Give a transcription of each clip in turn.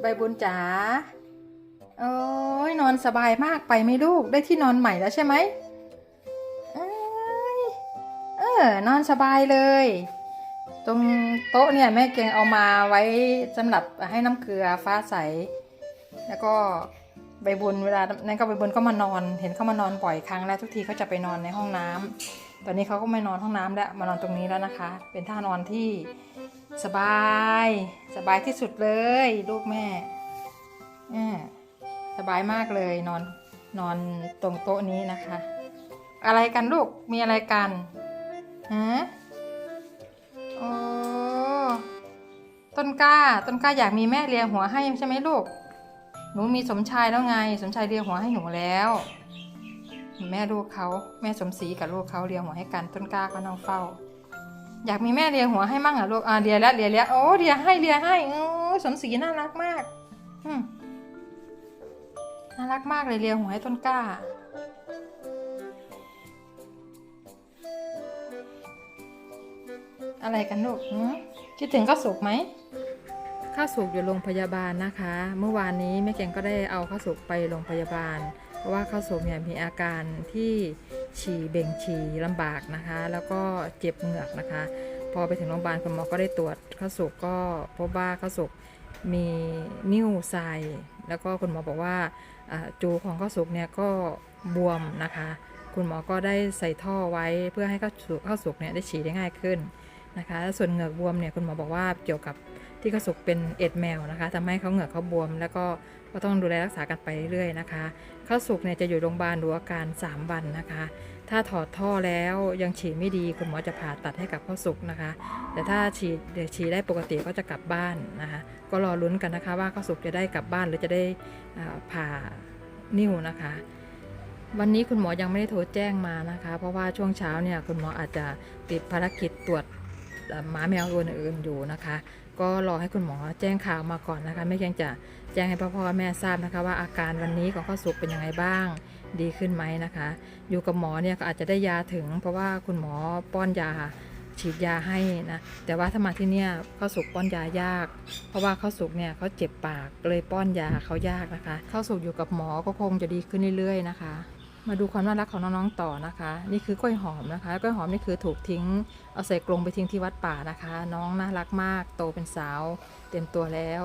ใบบุญจ๋าโอ้ยนอนสบายมากไปไหมลูกได้ที่นอนใหม่แล้วใช่ไหมเออนอนสบายเลย ตรงโต๊ะเนี่ยแม่เกงเอามาไว้สำหรับให้น้ำเกลือฟ้าใส แล้วก็ใบบุญเวลานั้นก็ใบบุญก็มานอน เห็นเขามานอนบ่อยครั้งแล้วทุกทีเขาจะไปนอนในห้องน้ำตอนนี้เขาก็ไม่นอนห้องน้ำแล้วมานอนตรงนี้แล้วนะคะ เป็นท่านอนที่ สบาย สบายที่สุดเลย ลูกแม่สบายมากเลยนอนนอนตรงโต๊ะนี้นะคะ อะไรกันลูกมีอะไรกันฮะโอ้ต้นกล้าต้นกล้าอยากมีแม่เลียหัวให้ใช่ไหมลูก หนูมีสมชายแล้วไง สมชายเลียหัวให้หนูแล้วแม่ลูกเขาแม่สมศรีกับลูกเขาเลียหัวให้กันต้นกล้าก็น้องเฝ้า อยากมีแม่เลียหัวให้มั่งเหรอลูกอ่าเลียแล้วเลียแล้วโอ้เลียให้เลียให้โอ้สมศรีน่ารักมากอืมน่ารักมากเลยเลียหัวให้ต้นกล้า อะไรกันลูกคิดถึงข้าวสุกไหมข้าวสุกอยู่โรงพยาบาลนะคะ เมื่อวานนี้แม่แกงก็ได้เอาข้าวสุกไปโรงพยาบาล เพราะว่าข้าวสุกเนี่ยมีอาการที่ฉี่เบ่งฉี่ลำบากนะคะ แล้วก็เจ็บเหงือกนะคะ พอไปถึงโรงพยาบาลคุณหมอก็ได้ตรวจข้าวสุกก็พบว่าข้าวสุกมีนิ่วทรายแล้วก็คุณหมอบอกว่าจูของข้าวสุกเนี่ยก็บวมนะคะ คุณหมอก็ได้ใส่ท่อไว้เพื่อให้ข้าวสุกข้าวสุกเนี่ยได้ฉี่ได้ง่ายขึ้นนะคะ ส่วนเหงือกบวมเนี่ยคุณหมอบอกว่าเกี่ยวกับ ที่ข้าสุกเป็นเอ็ดแมวนะคะทำให้เขาเหงือกเขาบวม แล้วก็ก็ต้องดูแลรักษากันไปเรื่อยๆนะคะข้าสุกเนี่ยจะอยู่โรงพยาบาลดูอาการ 3 วันนะคะ ถ้าถอดท่อแล้วยังฉีดไม่ดีคุณหมอจะผ่าตัดให้กับข้าสุกนะคะ แต่ถ้าฉีดเดี๋ยวฉีดได้ปกติก็จะกลับบ้านนะคะก็รอลุ้นกันนะคะว่าข้าสุกจะได้กลับบ้านหรือจะได้ผ่านิ่วนะคะวันนี้คุณหมอยังไม่ได้โทรแจ้งมานะคะ เพราะว่าช่วงเช้าเนี่ยคุณหมออาจจะติดภารกิจตรวจ มาแมวตัวอื่นอยู่นะคะ ก็รอให้คุณหมอแจ้งข่าวมาก่อนนะคะ ไม่เพียงจะแจ้งให้พ่อพ่อแม่ทราบนะคะ ว่าอาการวันนี้ของข้าวสุกเป็นยังไงบ้างดีขึ้นไหมนะคะ อยู่กับหมอเนี่ยก็อาจจะได้ยาถึง เพราะว่าคุณหมอป้อนยาฉีดยาให้นะ แต่ว่าถ้ามาที่เนี่ยข้าวสุกป้อนยายาก เพราะว่าข้าวสุกเนี่ยเขาเจ็บปากเลยป้อนยาเขายากนะคะข้าวสุกอยู่กับหมอก็คงจะดีขึ้นเรื่อยๆนะคะ มาดูความน่ารักของน้องๆต่อนะคะ นี่คือกล้วยหอมนะคะกล้วยหอมนี่คือถูกทิ้งเอาใส่กรงไปทิ้งที่วัดป่านะคะ น้องน่ารักมาก โตเป็นสาว เต็มตัวแล้ว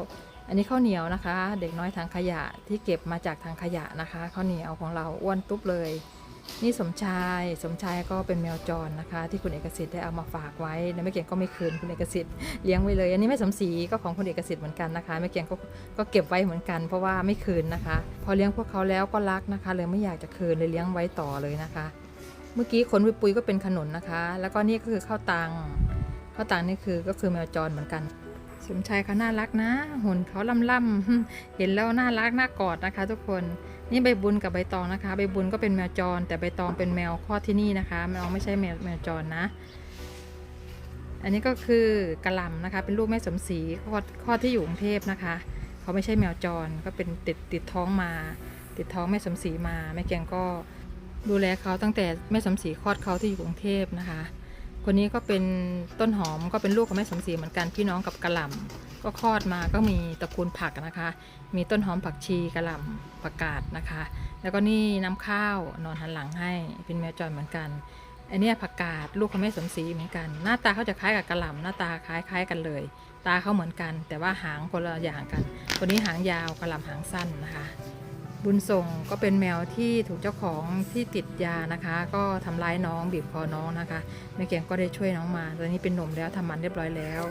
อันนี้ข้าวเหนียวนะคะ เด็กน้อยทางขยะที่เก็บมาจากทางขยะนะคะข้าวเหนียวของเราอ้วนตุ๊บเลย นี่สมชายสมชายก็เป็นแมวจรนะคะ ที่คุณเอกสิทธิ์ได้เอามาฝากไว้แล้วแม่เกียงก็ไม่คืนคุณเอกสิทธิ์เลี้ยงไว้เลย อันนี้แม่สมศรีก็ของคุณเอกสิทธิ์เหมือนกันนะคะแม่เกียงก็ก็เก็บไว้เหมือนกัน เพราะว่าไม่คืนนะคะ พอเลี้ยงพวกเขาแล้วก็รักนะคะ เลยไม่อยากจะคืนเลยเลี้ยงไว้ต่อเลยนะคะ เมื่อกี้ขนปุยปุยๆก็เป็นขนุนนะคะ แล้วก็นี่ก็คือข้าวตังข้าวตังนี่คือก็คือแมวจรเหมือนกัน สมชายเขาน่ารักนะ หุ่นเขาล่ำๆเห็นแล้วน่ารักน่ากอดนะคะ ทุกคนนี่ใบบุญกับใบตองนะคะ ใบบุญก็เป็นแมวจร แต่ใบตองเป็นแมวคลอดที่นี่นะคะน้องไม่ใช่แมวแมวจรนะ อันนี้ก็คือกระลำนะคะ เป็นลูกแม่สมศรีคลอดคลอดที่อยู่กรุงเทพนะคะ เขาไม่ใช่แมวจรก็เป็นติดติดท้องมา ติดท้องแม่สมศรีมาแม่แกงก็ดูแลเขาตั้งแต่แม่สมศรีคลอดเขาที่อยู่กรุงเทพนะคะ คนนี้ก็เป็นต้นหอมก็เป็นลูกของแม่สมศรีเหมือนกันพี่น้องกับกระหล่ำก็คลอดมาก็มีตระกูลผักนะคะ มีต้นหอมผักชีกระหล่ำผักกาดนะคะ แล้วก็นี่น้ำข้าวนอนหันหลังให้เป็นแมวจรเหมือนกันอันเนี้ยผักกาดลูกของแม่สมศรีเหมือนกัน หน้าตาเขาจะคล้ายกับกระหล่ำหน้าตาคล้ายคล้ายกันเลย ตาเขาเหมือนกัน แต่ว่าหางคนละอย่างกันคนนี้หางยาวกระหล่ำหางสั้นนะคะ บุญส่งก็เป็นแมวที่ถูกเจ้าของที่ติดยานะคะ ก็ทำร้ายน้องบีบคอน้องนะคะแม่เกียงก็ได้ช่วยน้องมาตอนนี้เป็นหนุ่มแล้วทำมันเรียบร้อยแล้ว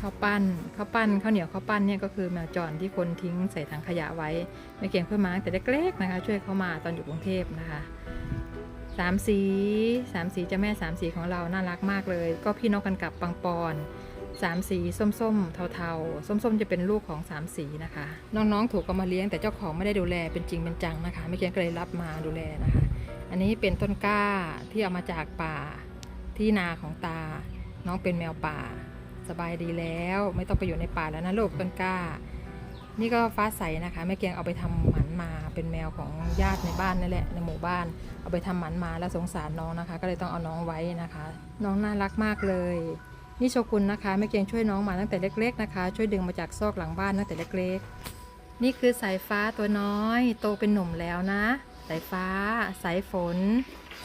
ข้าวปั้นข้าวปั้นข้าวเหนียวข้าวปั้นเนี่ยก็คือแมวจรที่คนทิ้งใส่ถังขยะไว้แม่เกียงเพื่อมาตั้งแต่เล็กๆนะคะ ช่วยเขามาตอนอยู่กรุงเทพนะคะสามสีสามสีเจ้าแม่สามสีของเราน่ารักมากเลย ก็พี่น้องกันกับปังปอน สามสีส้มๆ เทาๆ ส้มๆ จะเป็นลูกของสามสีนะคะ น้องๆ ถูกเอามาเลี้ยงแต่เจ้าของไม่ได้ดูแลเป็นจริงเป็นจังนะคะ ไม่เกียงก็เลยรับมาดูแลนะคะ อันนี้เป็นต้นกล้าที่เอามาจากป่าที่นาของตา น้องเป็นแมวป่า สบายดีแล้ว ไม่ต้องไปอยู่ในป่าแล้วนะลูกต้นกล้า นี่ก็ฟ้าใสนะคะแม่เกียงเอาไปทำหมันมาเป็นแมวของญาติในบ้านนั่นแหละในหมู่บ้าน เอาไปทำหมันมาแล้วสงสารน้องนะคะ ก็เลยต้องเอาน้องไว้นะคะ น้องน่ารักมากเลย นี่โชกุนนะคะแม่เกียงช่วยน้องมาตั้งแต่เล็ก ๆนะคะ ช่วยดึงมาจากซอกหลังบ้านตั้งแต่เล็ก ๆ นี่คือสายฟ้าตัวน้อย โตเป็นหนุ่มแล้วนะ สายฟ้า สายฝน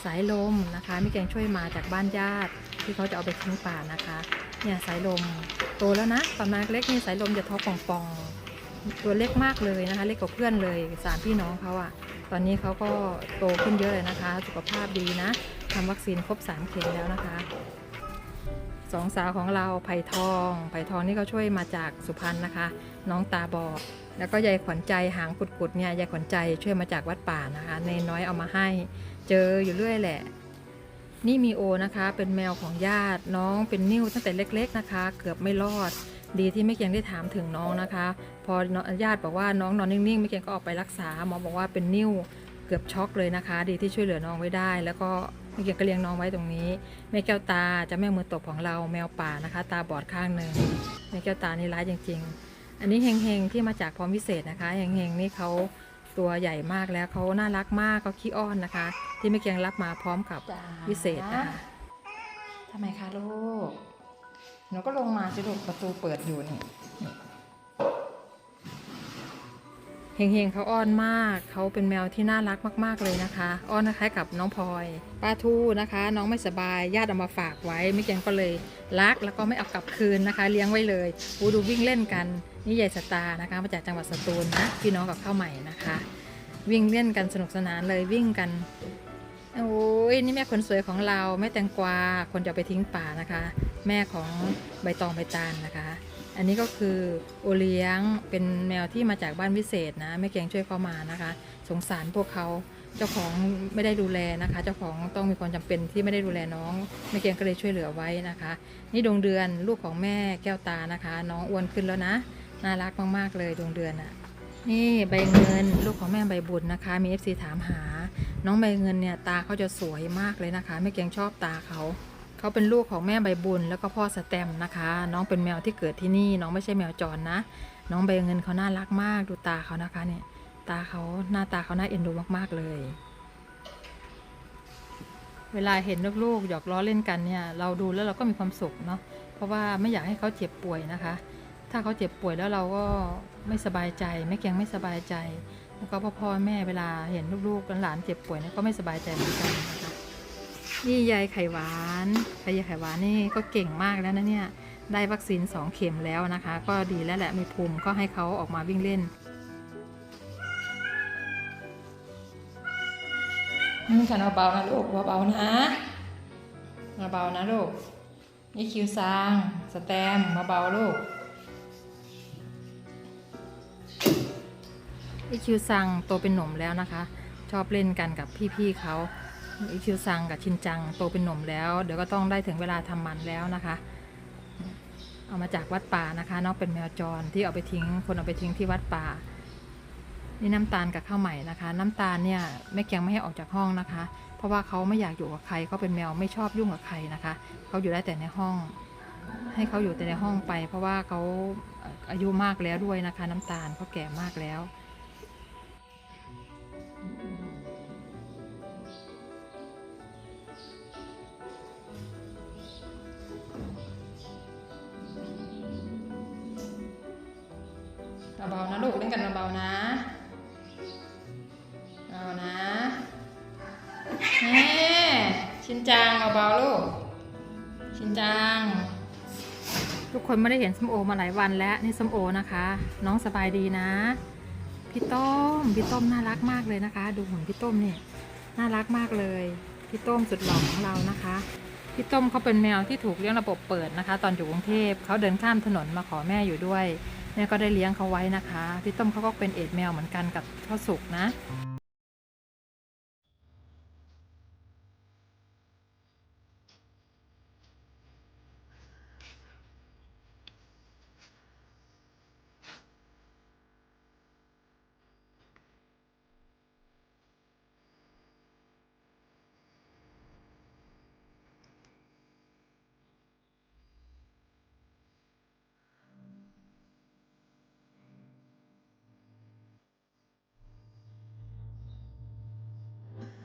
สายลมนะคะแม่เกียงช่วยมาจากบ้านญาติ ที่เขาจะเอาไปทิ้งป่านะคะ เนี่ยสายลมโตแล้วนะตอนมาเล็กนี่สายลมจะท้องป่องๆตัวเล็กมากเลยนะคะ เล็กกว่าเพื่อนเลยสามพี่น้องเขาอะตอนนี้เขาก็โตขึ้นเยอะเลยนะคะ สุขภาพดีนะทำวัคซีนครบสามเข็มแล้วนะคะ สองสาวของเราไผ่ทอง ไผ่ทองนี่เขาช่วยมาจากสุพรรณนะคะ น้องตาบอดแล้วก็ยายขวัญใจหางกุดๆเนี่ยยายขวัญใจช่วยมาจากวัดป่านะคะเนนน้อยเอามาให้ เจออยู่เรื่อยแหละ นี่มีโอนะคะ เป็นแมวของญาติน้องเป็นนิ้วตั้งแต่เล็ก ๆนะคะ เกือบไม่รอด ดีที่ไม่เกียงได้ถามถึงน้องนะคะ พอญาติบอกว่าน้องนอนนิ่งๆไม่เกียงก็ออกไปรักษาหมอบอกว่าเป็นนิ้วเกือบช็อกเลยนะคะ ดีที่ช่วยเหลือน้องไว้ได้ แล้วก็ ไม่เกียงก็เลี้ยงน้องไว้ตรงนี้ แม่แก้วตาจะแม่มือตบของเราแมวป่านะคะ ตาบอดข้างหนึ่งแม่แก้วตานี่ร้ายจริง ๆ อันนี้เฮงๆที่มาจากพร้อมวิเศษนะคะเฮงๆนี่เขาตัวใหญ่มากแล้วเขาน่ารักมากเขาขี้อ้อนนะคะ ที่แม่เกียงรับมาพร้อมกับวิเศษนะคะทำไมคะลูกหนูก็ลงมาสิลูกประตูเปิดอยู่นี่นี่ เฮงๆเขาอ้อนมาก เขาเป็นแมวที่น่ารักมาก ๆเลยนะคะ อ้อนคล้ายกับน้องพลอยป้าทูนะคะ น้องไม่สบายญาติเอามาฝากไว้ไม่เกียงก็เลยรักแล้วก็ไม่เอากลับคืนนะคะ เลี้ยงไว้เลยอูดูวิ่งเล่นกันนี่ใหญ่สตาร์นะคะ มาจากจังหวัดสตูลนะพี่น้องกับข้าวใหม่นะคะ วิ่งเล่นกันสนุกสนานเลยวิ่งกันโอ้ยนี่แม่คนสวยของเราแม่แตงกวาคนจะไปทิ้งป่านะคะ แม่ของใบตองใบตาลนะคะ อันนี้ก็คือโอเลี้ยงเป็นแมวที่มาจากบ้านวิเศษนะแม่เกียงช่วยเขามานะคะ สงสารพวกเขาเจ้าของไม่ได้ดูแลนะคะ เจ้าของต้องมีความจำเป็นที่ไม่ได้ดูแลน้องแม่เกียงก็เลยช่วยเหลือไว้นะคะ นี่ดวงเดือนลูกของแม่แก้วตานะคะ น้องอ้วนขึ้นแล้วนะน่ารักมากๆเลยดวงเดือนอะนี่ใบเงินลูกของแม่ใบบุญนะคะ มี FC ถามหา น้องใบเงินเนี่ยตาเขาจะสวยมากเลยนะคะแม่เกียงชอบตาเขา เขาเป็นลูกของแม่ใบบุญแล้วก็พ่อสแตมนะคะ น้องเป็นแมวที่เกิดที่นี่ น้องไม่ใช่แมวจรนะ น้องใบเงินเขาน่ารักมาก ดูตาเขานะคะเนี่ย ตาเขาหน้าตาเขาน่าเอ็นดูมากๆเลย เวลาเห็นลูกๆหยอกล้อเล่นกันเนี่ย เราดูแล้วเราก็มีความสุขเนาะ เพราะว่าไม่อยากให้เขาเจ็บป่วยนะคะ ถ้าเขาเจ็บป่วยแล้วเราก็ไม่สบายใจแม่แกงไม่สบายใจ แล้วก็พ่อพ่อแม่เวลาเห็นลูกๆหลานเจ็บป่วยเนี่ยก็ไม่สบายใจเหมือนกัน นี่ยายไข่หวานยายไข่หวานนี่ก็เก่งมากแล้วนะเนี่ย ได้วัคซีนสองเข็มแล้วนะคะ ก็ดีแล้วแหละมีภูมิก็ให้เขาออกมาวิ่งเล่นนี่ฉันเบาๆนะลูกเบาๆนะเบาๆนะลูก นี่คิวซาง สแตมเบาๆลูกอีคิวซังโตเป็นหนุ่มแล้วนะคะ ชอบเล่นกันกับพี่ๆเขา อีคิวซังกับชินจังโตเป็นหนุ่มแล้ว เดี๋ยวก็ต้องได้ถึงเวลาทำมันแล้วนะคะ เอามาจากวัดป่านะคะน้องเป็นแมวจรที่เอาไปทิ้ง คนเอาไปทิ้งที่วัดป่า นี่น้ำตาลกับข้าวใหม่นะคะ น้ำตาลเนี่ยแม่เกียงไม่ให้ออกจากห้องนะคะ เพราะว่าเขาไม่อยากอยู่กับใครเขาเป็นแมวไม่ชอบยุ่งกับใครนะคะเขาอยู่ได้แต่ในห้อง ให้เขาอยู่แต่ในห้องไป เพราะว่าเขาอายุมากแล้วด้วยนะคะ น้ำตาลเขาแก่มากแล้วเบ กันเบาๆนะเอานะแม่ชินจังเบาๆลูก ชินจัง ทุกคนไม่ได้เห็นส้มโอมาหลายวันแล้วนี่ส้มโอนะคะ น้องสบายดีนะ พี่ต้มพี่ต้มน่ารักมากเลยนะคะ ดูหุ่นพี่ต้มเนี่ยน่ารักมากเลย พี่ต้มสุดหล่อของเรานะคะ พี่ต้มเขาเป็นแมวที่ถูกเลี้ยงระบบเปิดนะคะ ตอนอยู่กรุงเทพเขาเดินข้ามถนนมาขอแม่อยู่ด้วยแม่ก็ได้เลี้ยงเขาไว้นะคะ พี่ต้มเขาก็เป็นเอดแมวเหมือนกันกับข้าวสุกนะ